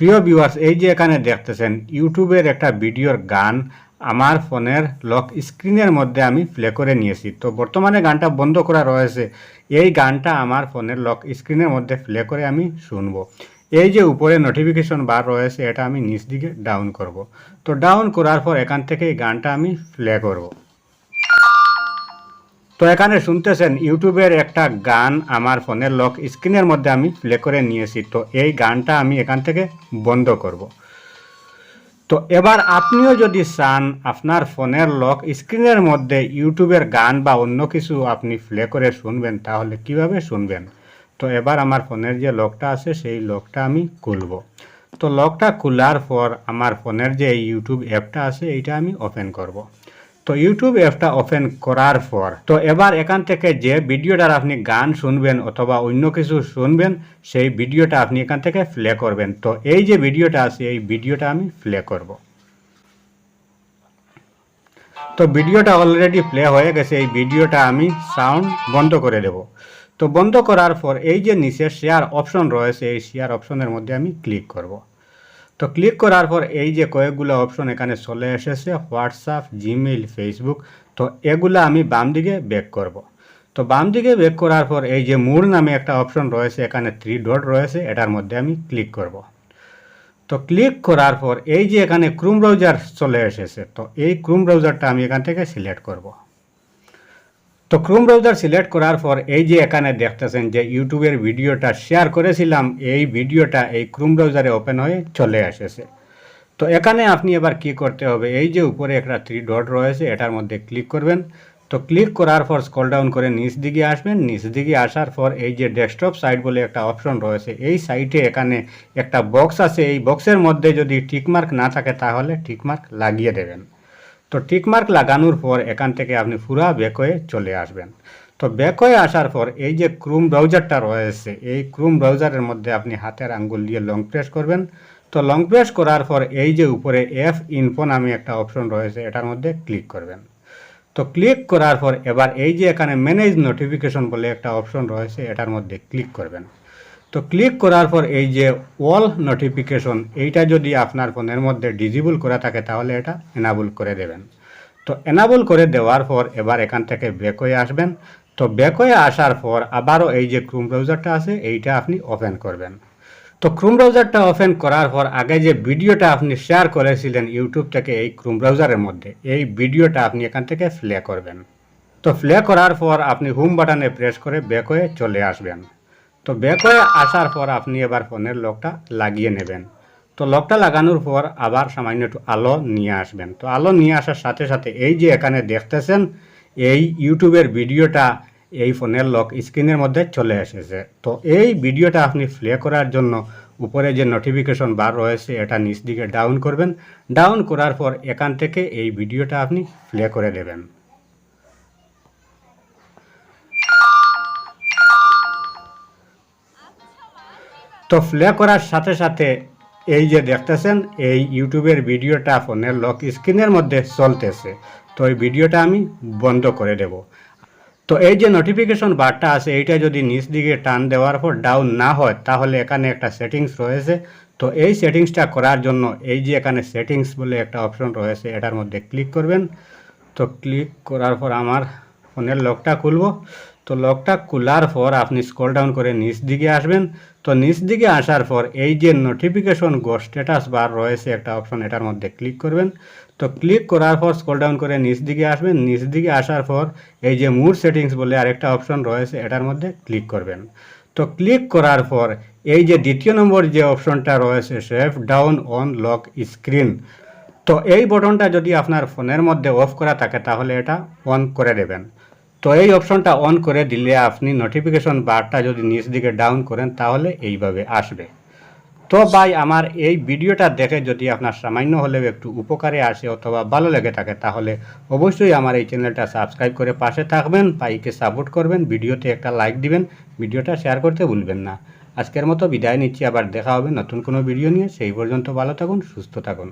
প্রিয় ভিউয়ার্স এই যে এখানে দেখতেছেন, ইউটিউবের একটা ভিডিওর গান আমার ফোনের লক স্ক্রিনের মধ্যে আমি প্লে করে নিয়েছি। তো বর্তমানে গানটা বন্ধ করা রয়েছে। এই গানটা আমার ফোনের লক স্ক্রিনের মধ্যে প্লে করে আমি শুনব। এই যে উপরে নোটিফিকেশন বার রয়েছে, এটা আমি নিচ দিকে ডাউন করব। তো ডাউন করার পর এখান থেকে এই গানটা আমি প্লে করব। তো এখানে শুনতেছেন, ইউটিউবের একটা গান আমার ফোনের লক স্ক্রিনের মধ্যে আমি প্লে করে নিয়েছি। তো এই গানটা আমি এখান থেকে বন্ধ করব। তো এবার আপনিও যদি চান আপনার ফোনের লক স্ক্রিনের মধ্যে ইউটিউবের গান বা অন্য কিছু আপনি প্লে করে শুনবেন, তাহলে কীভাবে শুনবেন? তো এবার আমার ফোনের যে লকটা আছে, সেই লকটা আমি খুলব। তো লকটা খোলার পর আমার ফোনের যে ইউটিউব অ্যাপটা আছে, এইটা আমি ওপেন করব। তো ইউটিউব অ্যাপটা ওপেন করার পর, তো এবার এখান থেকে যে ভিডিওটার আপনি গান শুনবেন অথবা অন্য কিছু শুনবেন, সেই ভিডিওটা আপনি এখান থেকে প্লে করবেন। তো এই যে ভিডিওটা আছে, এই ভিডিওটা আমি প্লে করব। তো ভিডিওটা অলরেডি প্লে হয়ে গেছে, এই ভিডিওটা আমি সাউন্ড বন্ধ করে দেব। তো বন্ধ করার পর এই যে নিচে শেয়ার অপশন রয়েছে, এই শেয়ার অপশনের মধ্যে আমি ক্লিক করব। তো ক্লিক করার পর এই যে কয়েকগুলো অপশন এখানে চলে এসেছে হোয়াটসঅ্যাপ জিমেইল ফেসবুক তো এগুলো আমি বাম দিকে ব্যাক করব। তো বাম দিকে ব্যাক করার পর এই যে মুর নামে একটা অপশন রয়েছে, এখানে থ্রি ডট রয়েছে, এটার মধ্যে আমি ক্লিক করব। তো ক্লিক করার পর এই যে এখানে ক্রুম ব্রাউজার চলে এসেছে, তো এই ক্রুম ব্রাউজারটা আমি এখান থেকে সিলেক্ট করব। তো ক্রোম ব্রাউজার সিলেক্ট করার পর এই যে এখানে দেখতেছেন যে ইউটিউবের ভিডিওটা শেয়ার করেছিলাম, এই ভিডিওটা এই ক্রোম ব্রাউজারে ওপেন হয়ে চলে এসেছে। তো এখানে আপনি এবার কি করতে হবে, এই যে উপরে একটা থ্রি ডট রয়েছে, এটার মধ্যে ক্লিক করবেন। তো ক্লিক করার পর স্কল ডাউন করে নিচ দিকে আসবেন। নিচ দিকে আসার পর এই যে ডেস্কটপ সাইট বলে একটা অপশন রয়েছে, এই সাইটে এখানে একটা বক্স আছে। এই বক্সের মধ্যে যদি টিকমার্ক না থাকে, তাহলে টিকমার্ক লাগিয়ে দেবেন। তো টিকমার্ক লাগানোর পর এখান থেকে আপনি পুরা ব্যাক হয়ে চলে আসবেন। তো ব্যাক হয়ে আসার পর এই যে ক্রুম ব্রাউজারটা রয়েছে, এই ক্রুম ব্রাউজারের মধ্যে আপনি হাতের আঙ্গুল দিয়ে লং প্রেস করবেন। তো লং প্রেস করার পর এই যে উপরে এফ ইনফো নামে একটা অপশন রয়েছে, এটার মধ্যে ক্লিক করবেন। তো ক্লিক করার পর এবার এই যে এখানে ম্যানেজ নোটিফিকেশন বলে একটা অপশন রয়েছে, এটার মধ্যে ক্লিক করবেন। তো ক্লিক করার পর এই যে অল নোটিফিকেশন এইটা যদি আপনার ফোনের মধ্যে ডিজিবল করা থাকে, তাহলে এটা এনাবল করে দেবেন। তো এনাবল করে দেওয়ার পর এবার এখান থেকে ব্যাক হয়ে আসবেন। তো ব্যাক হয়ে আসার পর আবারও এই যে ক্রোম ব্রাউজারটা আছে, এইটা আপনি ওপেন করবেন। তো ক্রোম ব্রাউজারটা ওপেন করার পর আগে যে ভিডিওটা আপনি শেয়ার করেছিলেন ইউটিউব থেকে এই ক্রোম ব্রাউজারের মধ্যে, এই ভিডিওটা আপনি এখান থেকে প্লে করবেন। তো প্লে করার পর আপনি হোম বাটনে প্রেস করে ব্যাক হয়ে চলে আসবেন। তো ব্যাক হয়ে আসার পর আপনি এবার ফোনের লকটা লাগিয়ে নেবেন। তো লকটা লাগানোর পর আবার সামান্য একটু আলো নিয়ে আসবেন। তো আলো নিয়ে আসার সাথে সাথে এই যে এখানে দেখতেছেন, এই ইউটিউবের ভিডিওটা এই ফোনের লক স্ক্রিনের মধ্যে চলে এসেছে। তো এই ভিডিওটা আপনি প্লে করার জন্য উপরে যে নোটিফিকেশন বার রয়েছে, এটা নিচ দিকে ডাউন করবেন। ডাউন করার পর এখান থেকে এই ভিডিওটা আপনি প্লে করে দেবেন। তো প্লে করার সাথে সাথে এই যে দেখতেছেন, এই ইউটিউবের ভিডিওটা ফোনের লক স্ক্রিনের মধ্যে চলতেছে। তো এই ভিডিওটা আমি বন্ধ করে দেব। তো এই যে নোটিফিকেশন বারটা আছে, এইটা যদি নিচ দিকে টান দেওয়ার পর ডাউন না হয়, তাহলে এখানে একটা সেটিংস রয়েছে। তো এই সেটিংসটা করার জন্য এই যে এখানে সেটিংস বলে একটা অপশন রয়েছে, এটার মধ্যে ক্লিক করবেন। তো ক্লিক করার পর আমার ফোনের লকটা খুলব। তো লকটা খোলার পর আপনি স্ক্রল ডাউন করে নিচ দিকে আসবেন। তো নিচ দিকে আসার পর এই যে নোটিফিকেশন গো স্ট্যাটাস বার রয়েছে একটা অপশন এটার মধ্যে ক্লিক করবেন। তো ক্লিক করার পর স্ক্রল ডাউন করে নিচ দিকে আসবেন। নিচ দিকে আসার পর এই যে মুড সেটিংস বলে আরেকটা অপশন রয়েছে, এটার মধ্যে ক্লিক করবেন। তো ক্লিক করার পর এই যে দ্বিতীয় নম্বর যে অপশনটা রয়েছে safe down on lock screen তো এই বটনটা যদি আপনার ফোনের মধ্যে অফ করা থাকে, তাহলে এটা অন করে দেবেন। তো এই অপশনটা অন করে দিলে আপনি নোটিফিকেশন বারটা যদি নিচ দিকে ডাউন করেন, তাহলে এইভাবে আসবে। তো ভাই, আমার এই ভিডিওটা দেখে যদি আপনার সামান্য হলেও একটু উপকারে আসে অথবা ভালো লেগে থাকে, তাহলে অবশ্যই আমার এই চ্যানেলটা সাবস্ক্রাইব করে পাশে থাকবেন পাইকে সাপোর্ট করবেন, ভিডিওতে একটা লাইক দিবেন, ভিডিওটা শেয়ার করতে ভুলবেন না। আজকের মতো বিদায় নিচ্ছি, আবার দেখা হবে নতুন কোনো ভিডিও নিয়ে। সেই পর্যন্ত ভালো থাকুন, সুস্থ থাকুন।